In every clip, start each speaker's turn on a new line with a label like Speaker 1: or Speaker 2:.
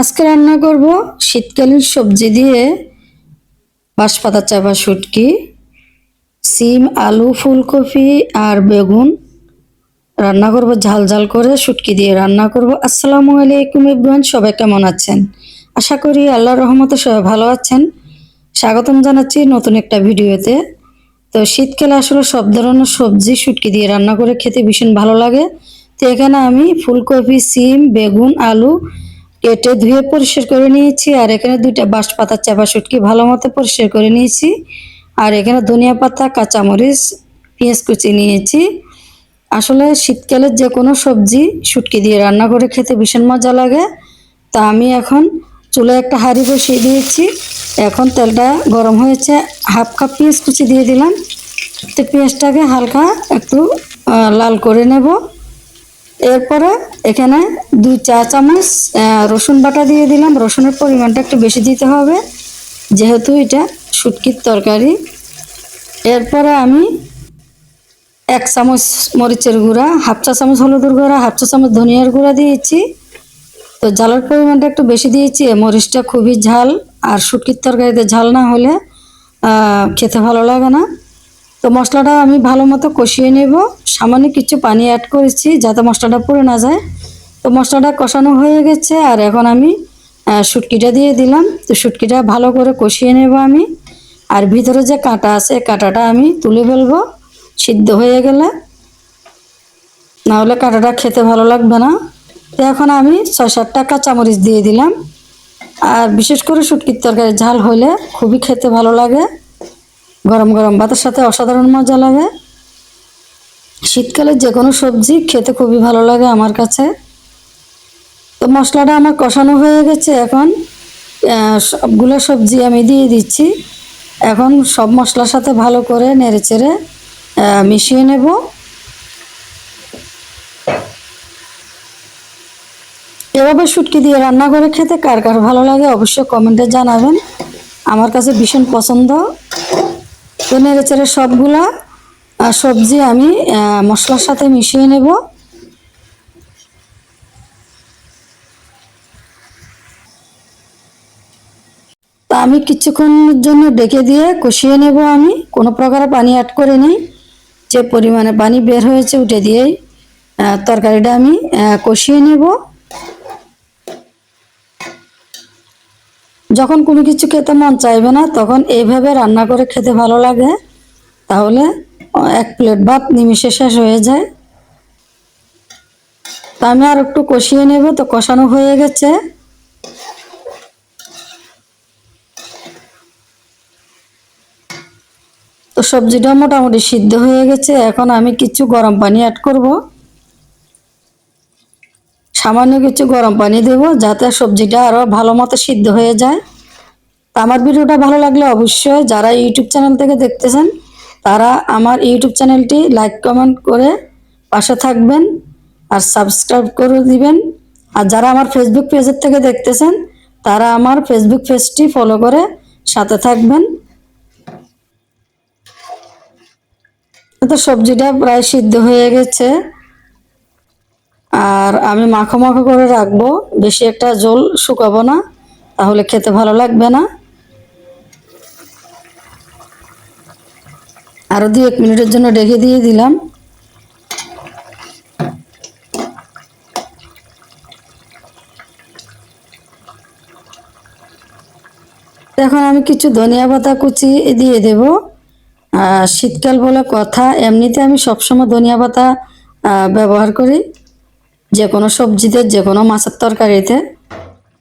Speaker 1: আজকে রান্না করব শীতকালীন সবজি দিয়ে বাঁশপাতা চাপা শুটকি, সিম, আলু, ফুলকপি আর বেগুন। রান্না করব ঝাল ঝাল করে, শুটকি দিয়ে রান্না করব। আসসালামু আলাইকুম ইব্রাহিম, সবাই কেমন আছেন? আশা করি আল্লাহর রহমতে সবাই ভালো আছেন। স্বাগতম জানাচ্ছি নতুন একটা ভিডিওতে। তো শীতকালে আসলে সব ধরনের সবজি, শুটকি দিয়ে রান্না করে খেতে ভীষণ ভালো লাগে। তো এখানে আমি ফুলকপি, সিম, বেগুন, আলু কেটে ধুয়ে পরিষ্কার করে নিয়েছি, আর এখানে দুইটা বাঁশ পাতার চাপা শুটকি ভালো মতো পরিষ্কার করে নিয়েছি। আর এখানে ধনিয়া পাতা, কাঁচামরিচ, পেঁয়াজ কুচি নিয়েছি। আসলে শীতকালের যে কোনো সবজি শুটকি দিয়ে রান্না করে খেতে ভীষণ মজা লাগে। তা আমি এখন চুলে একটা হাঁড়ি বসিয়ে দিয়েছি। এখন তেলটা গরম হয়েছে, হাফ কাপ পেঁয়াজ কুচি দিয়ে দিলাম। তো পেঁয়াজটাকে হালকা একটু লাল করে নেব। এরপরে এখানে দুই চা চামচ রসুন বাটা দিয়ে দিলাম। রসুনের পরিমাণটা একটু বেশি দিতে হবে, যেহেতু এটা শুটকির তরকারি। এরপরে আমি এক চামচ মরিচের গুঁড়া, হাফ চা চামচ হলুদের গুঁড়া, হাফ চা চামচ ধনিয়ার গুঁড়া দিয়েছি। তো ঝালের পরিমাণটা একটু বেশি দিয়েছি মরিচটা খুবই ঝাল, আর শুটকির তরকারিতে ঝাল না হলে খেতে ভালো লাগে না। তো মশলাটা আমি ভালো মতো কষিয়ে নেব। সামান্য কিছু পানি অ্যাড করেছি যাতে মশলাটা পুড়ে না যায়। তো মশলাটা কষানো হয়ে গেছে আর এখন আমি আহ, শুটকিটা দিয়ে দিলাম। তো শুটকিটা ভালো করে কষিয়ে নেব আমি। আর ভিতরে যে কাঁটা আছে কাঁটাটা আমি তুলে ফেলব। সিদ্ধ হয়ে গেলে। নাহলে কাঁটাটা খেতে ভালো লাগবে না। তো এখন আমি ছয় সাতটা কাঁচামরিচ দিয়ে দিলাম। আর বিশেষ করে শুটকির তরকারি ঝাল হলে খুবই খেতে ভালো লাগে। গরম গরম ভাতের সাথে অসাধারণ মজা লাগে। শীতকালে যে কোনো সবজি খেতে খুবই ভালো লাগে আমার কাছে। তো মশলাটা আমার কষানো হয়ে গেছে এখন। সবগুলো সবজি আমি দিয়ে দিচ্ছি। এখন সব মশলার সাথে ভালো করে নেড়ে চেড়ে মিশিয়ে নেব। এভাবে শুটকি দিয়ে রান্না করে খেতে কার কার ভালো লাগে অবশ্যই কমেন্টে জানাবেন। আমার কাছে ভীষণ পছন্দ। তো নেড়ে চেড়ে সবগুলা আহ, সবজি আমি মশলার সাথে মিশিয়ে নেব। তা আমি কিছুক্ষণের জন্য ডেকে দিয়ে কষিয়ে নেব আমি। কোনো প্রকারে পানি অ্যাড করে নিই। যে পরিমাণে পানি বের হয়েছে উঠে দিয়েই তরকারিটা আমি কষিয়ে নেব। যখন কোনো কিছু খেতে মন চাইবে না তখন এইভাবে রান্না করে খেতে ভালো লাগে। তাহলে এক প্লেট ভাত নিমিশে শেষ হয়ে যায়। তো আমি আর একটু কষিয়ে নেব, তো কষানো হয়ে গেছে। তো সবজিটা মোটামুটি সিদ্ধ হয়ে গেছে, এখন আমি কিছু গরম পানি অ্যাড করব। সামান্য কিছু গরম পানি দেব, যাতে সবজিটা আরও ভালো মতো সিদ্ধ হয়ে যায়। আমার ভিডিওটা ভালো লাগলে অবশ্যই যারা ইউটিউব চ্যানেল থেকে দেখতেছেন তারা আমার ইউটিউব চ্যানেলটি লাইক, কমেন্ট করে পাশে থাকবেন আর সাবস্ক্রাইব করে দিবেন। আর যারা আমার ফেসবুক পেজের থেকে দেখতেছেন, তারা আমার ফেসবুক পেজটি ফলো করে সাথে থাকবেন। তো সবজিটা প্রায় সিদ্ধ হয়ে গেছে। আর আমি মাখো মাখো করে রাখব। বেশি একটা জল শুকাবো না, তাহলে খেতে ভালো লাগবে না। আরও দু এক মিনিটের জন্য ডেকে দিয়ে দিলাম। এখন আমি কিছু ধনিয়া পাতা কুচি দিয়ে দেব। শীতকাল বলে কথা, এমনিতে আমি সবসময় ধনিয়া পাতা ব্যবহার করি। যে কোনো সবজিতে, যে কোনো মাছের তরকারিতে।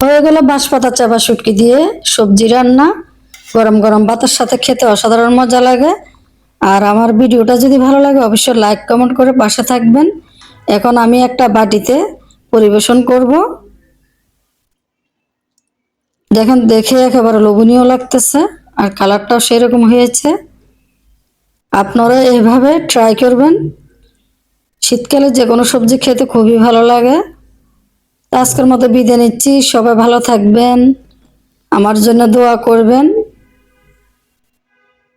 Speaker 1: হয়ে গেল বাঁশপাতা চাপা শুটকি দিয়ে সবজি রান্না। গরম গরম ভাতের সাথে খেতে অসাধারণ মজা লাগে। আর আমার ভিডিওটা যদি ভালো লাগে, অবশ্যই লাইক কমেন্ট করে পাশে থাকবেন। এখন আমি একটা বাটিতে পরিবেশন করব। দেখেন, দেখে একেবারে লোভনীয় লাগতেছে, আর কালারটাও সেরকম হয়েছে। আপনারা এইভাবে ট্রাই করবেন। শীতকালে যে কোনো সবজি খেতে খুবই ভালো লাগে। আজকের মতো বিদায় নিচ্ছি। সবাই ভালো থাকবেন। আমার জন্য দোয়া করবেন।